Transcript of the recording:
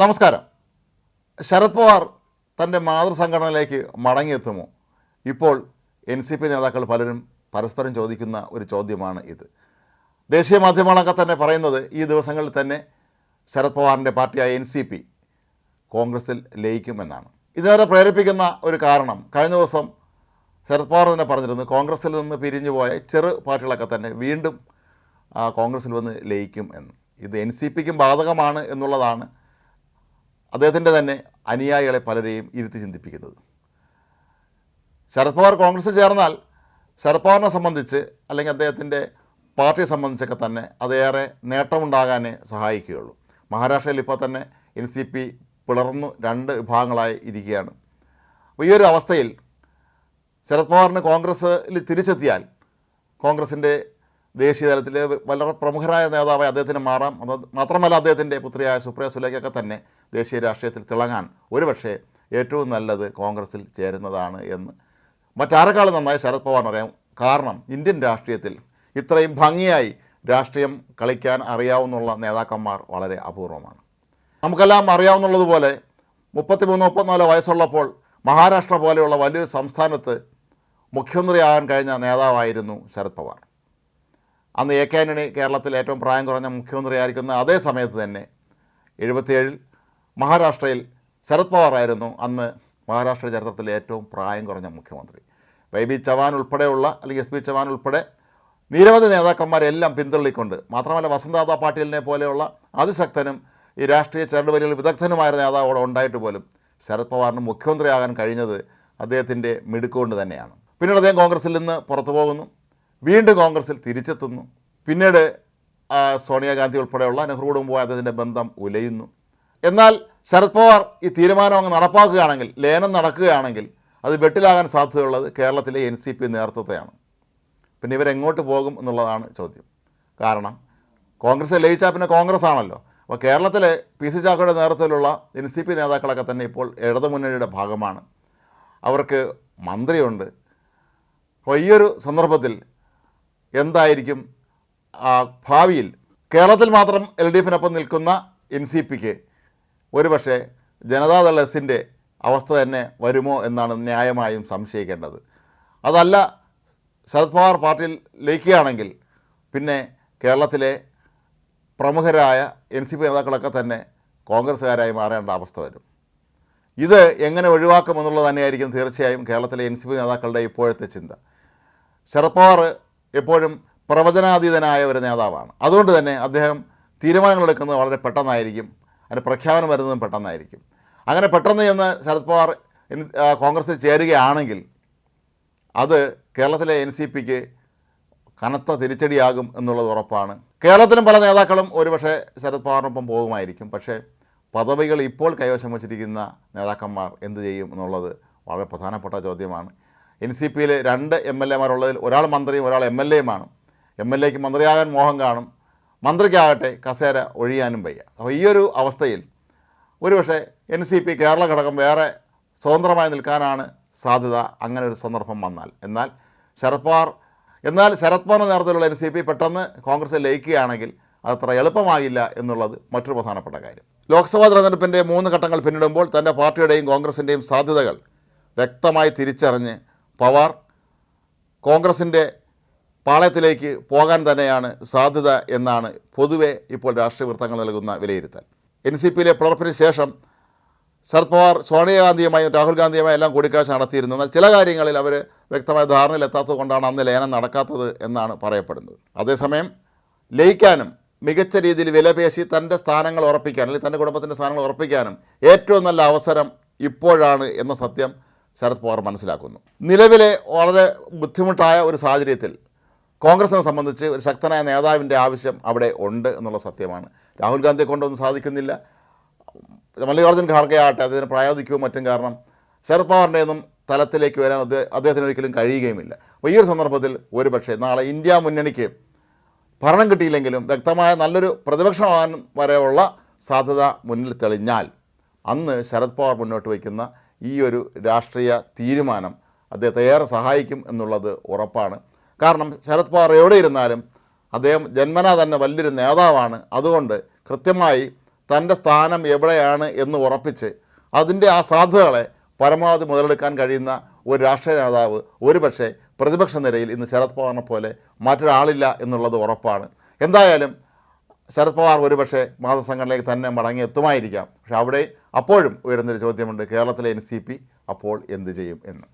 നമസ്കാരം. ശരത് പവാർ തന്റെ മാതൃസംഘടനയിലേക്ക് മടങ്ങിയെത്തുമോ? ഇപ്പോൾ എൻ സി പി നേതാക്കൾ പലരും പരസ്പരം ചോദിക്കുന്ന ഒരു ചോദ്യമാണ് ഇത്. ദേശീയ മാധ്യമങ്ങളൊക്കെ തന്നെ പറയുന്നത് ഈ ദിവസങ്ങളിൽ തന്നെ ശരത് പവാറിന്റെ പാർട്ടിയായ എൻ സി പി കോൺഗ്രസിൽ ലയിക്കുമെന്നാണ്. ഇതുവരെ പ്രേരിപ്പിക്കുന്ന ഒരു കാരണം കഴിഞ്ഞ ദിവസം ശരത് പവാർ തന്നെ പറഞ്ഞിരുന്നു കോൺഗ്രസിൽ നിന്ന് പിരിഞ്ഞു പോയ ചെറു പാർട്ടികളൊക്കെ തന്നെ വീണ്ടും കോൺഗ്രസിൽ വന്ന് ലയിക്കും എന്ന്. ഇത് എൻ സി പിക്കും ബാധകമാണ് എന്നുള്ളതാണ് അദ്ദേഹത്തിന്റെ തന്നെ അനുയായികളെ പലരെയും ഇരുത്തി ചിന്തിപ്പിക്കുന്നത്. ശരത് പവാർ കോൺഗ്രസ് ചേർന്നാൽ ശരത് പവാറിനെ സംബന്ധിച്ച് അല്ലെങ്കിൽ അദ്ദേഹത്തിന്റെ പാർട്ടിയെ സംബന്ധിച്ചൊക്കെ തന്നെ അതേറെ നേട്ടമുണ്ടാകാനേ സഹായിക്കുകയുള്ളൂ. മഹാരാഷ്ട്രയിൽ ഇപ്പോൾ തന്നെ എൻ സി പി പിളർന്നു രണ്ട് വിഭാഗങ്ങളായി ഇരിക്കുകയാണ്. അപ്പോൾ ഈ ഒരു അവസ്ഥയിൽ ശരത് പവാറിന് കോൺഗ്രസ്സിൽ തിരിച്ചെത്തിയാൽ കോൺഗ്രസിന്റെ ദേശീയ തലത്തിൽ വളരെ പ്രമുഖരായ നേതാവായി അദ്ദേഹത്തിന് മാറാം. അത് മാത്രമല്ല അദ്ദേഹത്തിന്റെ പുത്രിയായ സുപ്രിയ സുലേഖയൊക്കെ തന്നെ ദേശീയ രാഷ്ട്രീയത്തിൽ തിളങ്ങാൻ ഒരുപക്ഷെ ഏറ്റവും നല്ലത് കോൺഗ്രസിൽ ചേരുന്നതാണ് എന്ന്. മറ്റാരെക്കാൾ നന്നായി ശരത് പവാർ അറിയാം. കാരണം ഇന്ത്യൻ രാഷ്ട്രീയത്തിൽ ഇത്രയും ഭംഗിയായി രാഷ്ട്രീയം കളിക്കാൻ അറിയാവുന്നുള്ള നേതാക്കന്മാർ വളരെ അപൂർവമാണ്. നമുക്കെല്ലാം അറിയാവുന്നതുപോലെ മുപ്പത്തിമൂന്ന് മുപ്പത്തിനാല് വയസ്സുള്ളപ്പോൾ മഹാരാഷ്ട്ര പോലെയുള്ള വലിയൊരു സംസ്ഥാനത്ത് മുഖ്യമന്ത്രിയാകാൻ കഴിഞ്ഞ നേതാവായിരുന്നു ശരത് പവാർ. അന്ന് എ കെ ആന്റണി കേരളത്തിൽ ഏറ്റവും പ്രായം കുറഞ്ഞ മുഖ്യമന്ത്രിയായിരിക്കുന്ന അതേ സമയത്ത് തന്നെ എഴുപത്തിയേഴിൽ മഹാരാഷ്ട്രയിൽ ശരത് പവാറായിരുന്നു അന്ന് മഹാരാഷ്ട്ര ചരിത്രത്തിലെ ഏറ്റവും പ്രായം കുറഞ്ഞ മുഖ്യമന്ത്രി. വൈ ബി ചവാൻ ഉൾപ്പെടെയുള്ള അല്ലെങ്കിൽ എസ് ബി ചവാൻ ഉൾപ്പെടെ നിരവധി നേതാക്കന്മാരെല്ലാം പിന്തള്ളിക്കൊണ്ട് മാത്രമല്ല വസന്തദാദ പാട്ടീലിനെ പോലെയുള്ള അതിശക്തനും ഈ രാഷ്ട്രീയ ചരടുവലികളിൽ വിദഗ്ധനുമായ നേതാവ് അവിടെ ഉണ്ടായിട്ട് പോലും ശരത് പവാറിന് മുഖ്യമന്ത്രിയാകാൻ കഴിഞ്ഞത് അദ്ദേഹത്തിന്റെ മിടുക്കുകൊണ്ട് തന്നെയാണ്. പിന്നീട് അദ്ദേഹം കോൺഗ്രസിൽ നിന്ന് പുറത്തു പോകുന്നു. വീണ്ടും കോൺഗ്രസിൽ തിരിച്ചെത്തുന്നു. പിന്നീട് സോണിയാഗാന്ധി ഉൾപ്പെടെയുള്ള നെഹ്റു പോയ അദ്ദേഹത്തിന്റെ ബന്ധം ഉലയുന്നു. എന്നാൽ ശരത് പവാർ ഈ തീരുമാനം അങ്ങ് നടപ്പാക്കുകയാണെങ്കിൽ ലയനം നടക്കുകയാണെങ്കിൽ അത് വെട്ടിലാകാൻ സാധ്യതയുള്ളത് കേരളത്തിലെ എൻ സി പി നേതൃത്വത്തെയാണ്. പിന്നെ ഇവരെങ്ങോട്ട് പോകും എന്നുള്ളതാണ് ചോദ്യം. കാരണം കോൺഗ്രസ് ലയിച്ചാൽ പിന്നെ കോൺഗ്രസ് ആണല്ലോ അപ്പോൾ കേരളത്തിലെ പി സി ചാക്കോയുടെ നേതൃത്വത്തിലുള്ള എൻ സി പി നേതാക്കളൊക്കെ തന്നെ ഇപ്പോൾ ഇടതുമുന്നണിയുടെ ഭാഗമാണ്. അവർക്ക് മന്ത്രിയുണ്ട്. അപ്പോൾ ഈ ഒരു സന്ദർഭത്തിൽ എന്തായിരിക്കും ഭാവിയിൽ? കേരളത്തിൽ മാത്രം എൽ ഡി എഫിനൊപ്പം നിൽക്കുന്ന എൻ സി പിക്ക് ഒരുപക്ഷെ ജനതാദൾ എസിന്റെ അവസ്ഥ തന്നെ വരുമോ എന്നാണ് ന്യായമായും സംശയിക്കേണ്ടത്. അതല്ല ശരത് പവാർ പാർട്ടിയിൽ ലയിക്കുകയാണെങ്കിൽ പിന്നെ കേരളത്തിലെ പ്രമുഖരായ എൻ സി പി നേതാക്കളൊക്കെ തന്നെ കോൺഗ്രസ്സുകാരായി മാറേണ്ട അവസ്ഥ വരും. ഇത് എങ്ങനെ ഒഴിവാക്കുമെന്നുള്ളത് തന്നെയായിരിക്കും തീർച്ചയായും കേരളത്തിലെ എൻ സി പി നേതാക്കളുടെ ഇപ്പോഴത്തെ ചിന്ത. ശരത് പവാർ എപ്പോഴും പ്രവചനാതീതനായ ഒരു നേതാവാണ്. അതുകൊണ്ട് തന്നെ അദ്ദേഹം തീരുമാനങ്ങൾ എടുക്കുന്നത് വളരെ പെട്ടെന്നായിരിക്കും അതിന് പ്രഖ്യാപനം വരുന്നതും പെട്ടെന്നായിരിക്കും. അങ്ങനെ പെട്ടെന്ന് ചെന്ന് ശരത് പവാർ കോൺഗ്രസ്സിൽ ചേരുകയാണെങ്കിൽ അത് കേരളത്തിലെ എൻ സി പിക്ക് കനത്ത തിരിച്ചടിയാകും എന്നുള്ളത് ഉറപ്പാണ്. കേരളത്തിലും പല നേതാക്കളും ഒരുപക്ഷെ ശരത് പവാറിനൊപ്പം പോകുമായിരിക്കും. പക്ഷേ പദവികൾ ഇപ്പോൾ കൈവശം വച്ചിരിക്കുന്ന നേതാക്കന്മാർ എന്ത് ചെയ്യും എന്നുള്ളത് വളരെ പ്രധാനപ്പെട്ട ചോദ്യമാണ്. എൻ സി പിയിൽ രണ്ട് എം എൽ എമാരുള്ളതിൽ ഒരാൾ മന്ത്രിയും ഒരാൾ എം എൽ എയുമാണ്. എം എൽ എക്ക് മന്ത്രിയാകാൻ മോഹം കാണും. മന്ത്രിക്കാകട്ടെ കസേര ഒഴിയാനും വയ്യ. അപ്പോൾ ഈ ഒരു അവസ്ഥയിൽ ഒരുപക്ഷെ എൻ സി പി കേരള ഘടകം വേറെ സ്വതന്ത്രമായി നിൽക്കാനാണ് സാധ്യത അങ്ങനെ ഒരു സന്ദർഭം വന്നാൽ. എന്നാൽ ശരത് പവാർ എന്നാൽ ശരത് പവാറിന്റെ നേതൃത്വത്തിലുള്ള എൻ സി പി പെട്ടെന്ന് കോൺഗ്രസിൽ ലയിക്കുകയാണെങ്കിൽ അതത്ര എളുപ്പമാകില്ല എന്നുള്ളത് മറ്റൊരു പ്രധാനപ്പെട്ട കാര്യം. ലോക്സഭാ തെരഞ്ഞെടുപ്പിന്റെ മൂന്ന് ഘട്ടങ്ങൾ പിന്നിടുമ്പോൾ തന്റെ പാർട്ടിയുടെയും കോൺഗ്രസിന്റെയും സാധ്യതകൾ വ്യക്തമായി തിരിച്ചറിഞ്ഞ് പവാർ കോൺഗ്രസിന്റെ പാളയത്തിലേക്ക് പോകാൻ തന്നെയാണ് സാധ്യത എന്നാണ് പൊതുവെ ഇപ്പോൾ രാഷ്ട്രീയ വൃത്തങ്ങൾ നൽകുന്ന വിലയിരുത്തൽ. എൻ സി പിയിലെ പുലർപ്പിന് ശേഷം ശരത് പവാർ സോണിയാഗാന്ധിയുമായും രാഹുൽ ഗാന്ധിയുമായും എല്ലാം കൂടിക്കാഴ്ച നടത്തിയിരുന്നു. എന്നാൽ ചില കാര്യങ്ങളിൽ അവർ വ്യക്തമായ ധാരണയിലെത്താത്തത് കൊണ്ടാണ് അന്ന് ലയനം നടക്കാത്തത് എന്നാണ് പറയപ്പെടുന്നത്. അതേസമയം ലയിക്കാനും മികച്ച രീതിയിൽ വിലപേശി തന്റെ സ്ഥാനങ്ങൾ ഉറപ്പിക്കാനും അല്ലെങ്കിൽ തന്റെ കുടുംബത്തിന്റെ സ്ഥാനങ്ങൾ ഉറപ്പിക്കാനും ഏറ്റവും നല്ല അവസരം ഇപ്പോഴാണ് എന്ന സത്യം ശരത് പവാർ മനസ്സിലാക്കുന്നു. നിലവിലെ വളരെ ബുദ്ധിമുട്ടായ ഒരു സാഹചര്യത്തിൽ കോൺഗ്രസിനെ സംബന്ധിച്ച് ഒരു ശക്തനായ നേതാവിന്റെ ആവശ്യം അവിടെ ഉണ്ട് എന്നുള്ള സത്യമാണ്. രാഹുൽ ഗാന്ധിയെ കൊണ്ടൊന്നും സാധിക്കുന്നില്ല. മല്ലികാർജുൻ ഖാർഗെ ആകട്ടെ അദ്ദേഹത്തിന് പ്രായാധിക്യവും മറ്റും കാരണം ശരത് പവാറിന്റെ ഒന്നും തലത്തിലേക്ക് വരാൻ അദ്ദേഹ- അദ്ദേഹത്തിന് ഒരിക്കലും കഴിയുകയുമില്ല. അപ്പോൾ ഈ ഒരു സന്ദർഭത്തിൽ ഒരുപക്ഷെ നാളെ ഇന്ത്യ മുന്നണിക്ക് ഭരണം കിട്ടിയില്ലെങ്കിലും വ്യക്തമായ നല്ലൊരു പ്രതിപക്ഷമാകാൻ വരെയുള്ള സാധ്യത മുന്നിൽ തെളിഞ്ഞാൽ അന്ന് ശരത് പവാർ മുന്നോട്ട് വയ്ക്കുന്ന ഈ ഒരു രാഷ്ട്രീയ തീരുമാനം അദ്ദേഹത്തെ ഏറെ സഹായിക്കും എന്നുള്ളത് ഉറപ്പാണ്. കാരണം ശരത് പവാർ എവിടെ ഇരുന്നാലും അദ്ദേഹം ജന്മന തന്നെ വലിയൊരു നേതാവാണ്. അതുകൊണ്ട് കൃത്യമായി തന്റെ സ്ഥാനം എവിടെയാണ് എന്ന് ഉറപ്പിച്ച് അതിന്റെ ആ സാധ്യതകളെ പരമാവധി മുതലെടുക്കാൻ കഴിയുന്ന ഒരു രാഷ്ട്രീയ നേതാവ് ഒരുപക്ഷെ പ്രതിപക്ഷ നിരയിൽ ഇന്ന് ശരത് പവാറിനെ പോലെ മറ്റൊരാളില്ല എന്നുള്ളത് ഉറപ്പാണ്. എന്തായാലും ശരത് പവാർ ഒരുപക്ഷെ മാതൃസംഘടനയിലേക്ക് തന്നെ മടങ്ങി എത്തുമായിരിക്കാം. പക്ഷെ അവിടെ അപ്പോഴും ഉയരുന്നൊരു ചോദ്യമുണ്ട്. കേരളത്തിലെ എൻ സി പി അപ്പോൾ എന്ത് ചെയ്യും എന്ന്.